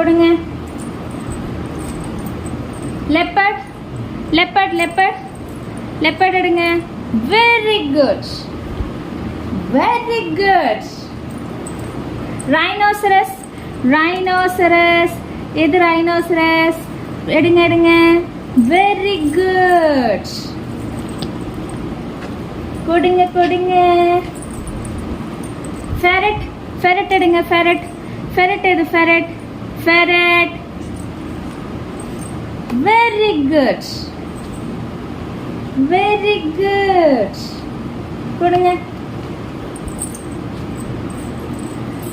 கொடுங்க leopard leopard leopard leopard எடுங்க. Very good very good rhinoceros rhinoceros எது rhinoceros எடுங்க எடுங்க. வெரி குட் கொடுங்க கொடுங்க ஃபெரட் ஃபெரட் எடுங்க ஃபெரட் ஃபெரட் எது ferret ferret very good. Very good. கொடுங்க.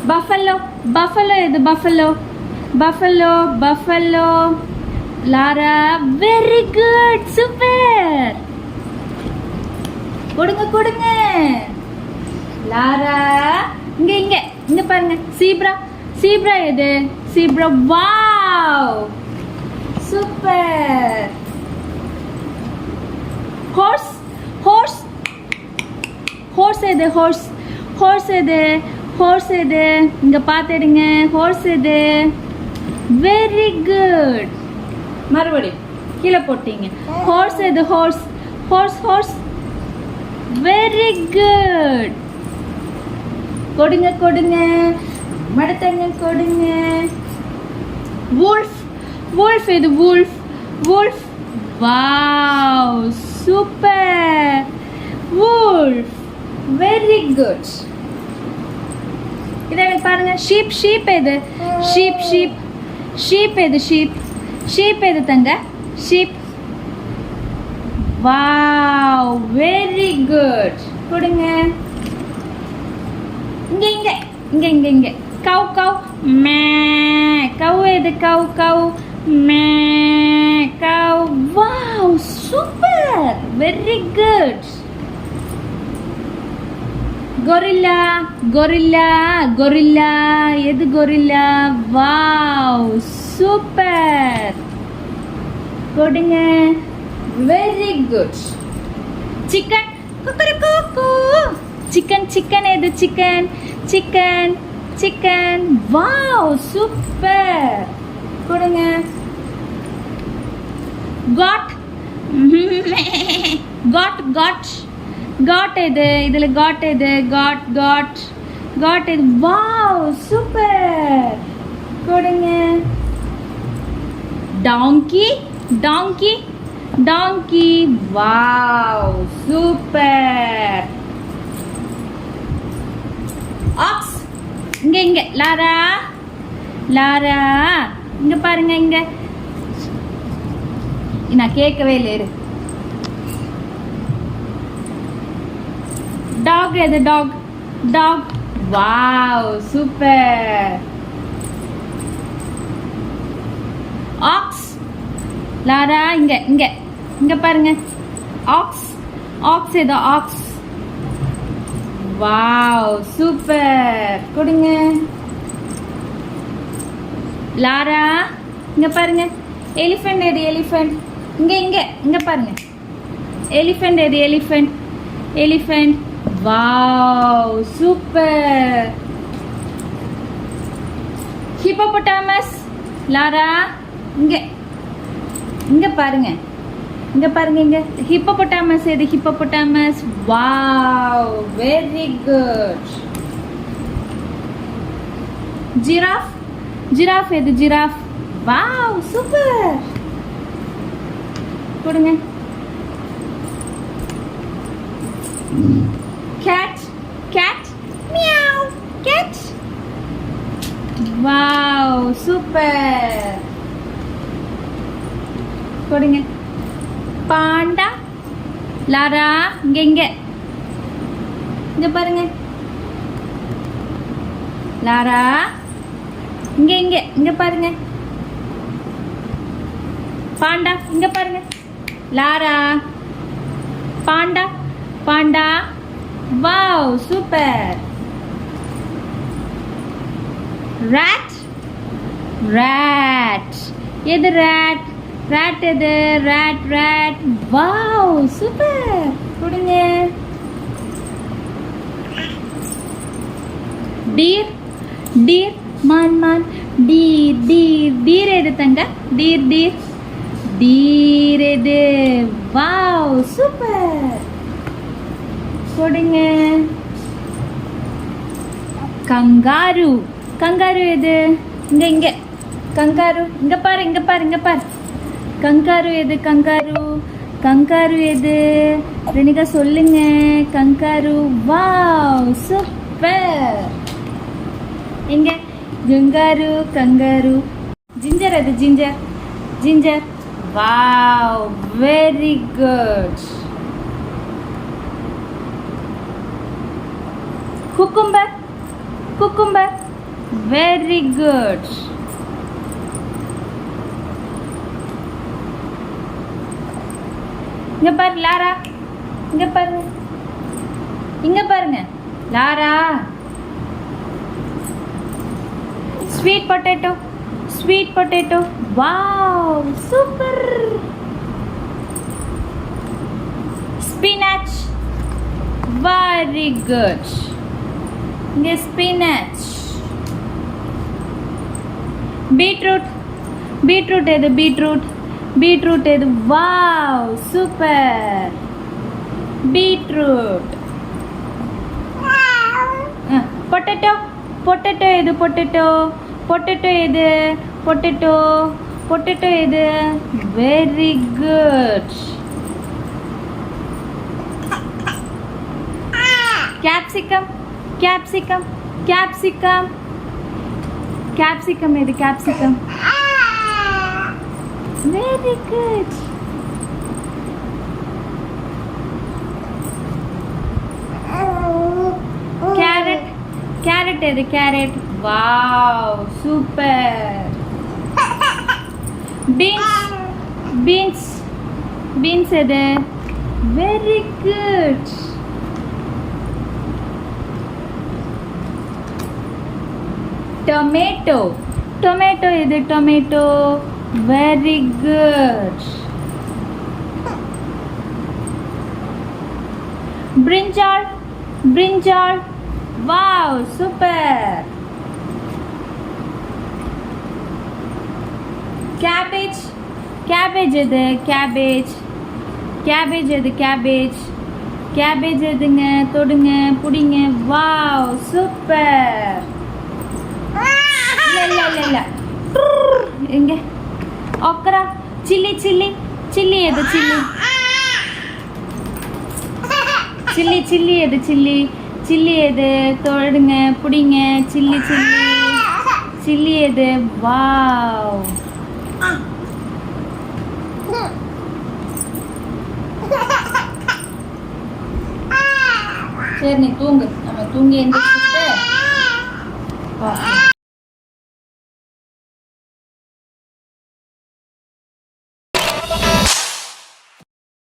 பஃபல்லோ பஃபல்லோ எது buffalo buffalo buffalo Lara very good super கொடுங்க கொடுங்க. லாரா இங்க இங்க. இங்க பாருங்க. சீப்ரா சீப்ரா எது? Zebra wow super horse horse horse எது ஹார்ஸ் ஹார்ஸ் இது ஹார்ஸ் இது இங்க பார்த்துடுங்க. ஹார்ஸ் இது வெரி குட் மறுபடியும் கீழே போட்டீங்க. ஹார்ஸ் எது horse horse horse very good கொடுங்க கொடுங்க. மடத்தங்க கொடுங்க. Wolf. Wolf இது wolf wolf wow super wolf very good இதை பாருங்க ஷீப் ஷீப் எது ஷீப் ஷீப் ஷீப் எது ஷீப் ஷீப் எது தங்க ஷீப் வாவ் வெரி குட் கொடுங்க இங்க இங்க இங்க இங்க இங்க கவ் கவ் மே கவ் எது? Cow cow. மே cow. Wow super. Very good gorilla gorilla gorilla எது கொரில்லா வாவ் சூப்பர். கொடுங்க வெரி குட் சிக்கன் குக்கரக்கூ சிக்கன் சிக்கன் எது chicken chicken chicken wow super கொடுங்க. காட் காட் காட் காட் இது இதில் காட் இது காட் காட் காட் இது wow super கொடுங்க. Donkey donkey donkey wow super ox இங்க இங்க. லாரா. லாரா. இங்க பாருங்க இங்க. நான் கேட்கவே இல்லை டாக் எது dog dog wow super ox Lara இங்க இங்க. இங்க பாருங்க. ஆக்ஸ் ஆக்ஸ் ஏதோ ஆக்ஸ் வாவ் சூப்பர் கொடுங்க. லாரா இங்கே பாருங்க. எலிஃபெண்ட் எது எலிஃபெண்ட் இங்கே இங்கே இங்கே பாருங்க. எலிஃபெண்ட் எது elephant elephant wow super hippopotamus Lara இங்கே. இங்கே பாருங்கள் இங்க பாருங்க இங்கே. ஹிப்போபொட்டாமஸ் எது hippopotamus wow very good giraffe giraffe எது ஜிராஃப் வாவ் சூப்பர் கொடுங்க. Cat cat meow cat wow super கொடுங்க. பாண்டா லாரா இங்க இங்க இங்க பாருங்க. லாரா இங்க இங்க இங்க பாருங்க. பாண்டா இங்க பாருங்க. Lara panda panda. Wow super. Rat? Rat. எது rat? ராட் எது ராட் ராட் வாவ் சூப்பர் கொடுங்க. டீர் டீர் மான் மான் டீர் டீர் டீர் எது தங்க டீர் டீர் டீர் எது வாவ் சூப்பர் கொடுங்க. கங்காரு. கங்காரு எது? இங்க இங்க. கங்காரு. இங்க பாரு இங்க பாரு இங்க பாரு. கங்காரு எது கங்காரு? கங்காரு எது? ரெனிகா சொல்லுங்க. கங்காரு. Wow super. எங்க? Kangaroo kangaroo. ஜிஞ்சர் அது ginger. Ginger. Wow very good. Cucumber cucumber. Very good. இங்க பாரு லாரா. இங்க பாருங்க. இங்க பாருங்க. Lara. Sweet potato sweet potato wow super spinach very good இங்கே ஸ்பினாச் பீட்ரூட் பீட்ரூட் எது? பீட்ரூட் பீட்ரூட் எது? Wow super. Beetroot. Potato potato எது பொட்டேட்டோ? பொட்டேட்டோ எது? பொட்டேட்டோ பொட்டேட்டோ எது? Very good. Capsicum capsicum capsicum. Capsicum எது capsicum? Very good. Carrot. Carrot the carrot? Wow, super. Beans. Beans. Beans the. Very good. Tomato. Tomato எது? Tomato. very good brinjal brinjal wow super cabbage cabbage எது cabbage cabbage எது cabbage cabbage எதுங்க தொடுங்க புடிங்க wow super இல்ல இல்ல இல்ல இல்ல inge okra. Chilli chilli. Chilli எது சில்லி? சில்லி சில்லி எது சில்லி? சில்லி எது? தொடுங்க புடிங்க. Chilli chilli. சில்லி எது? வாவ். சரி நீ தூங்கு. நம்ம தூங்கி எந்திரிச்சுட்டு வா.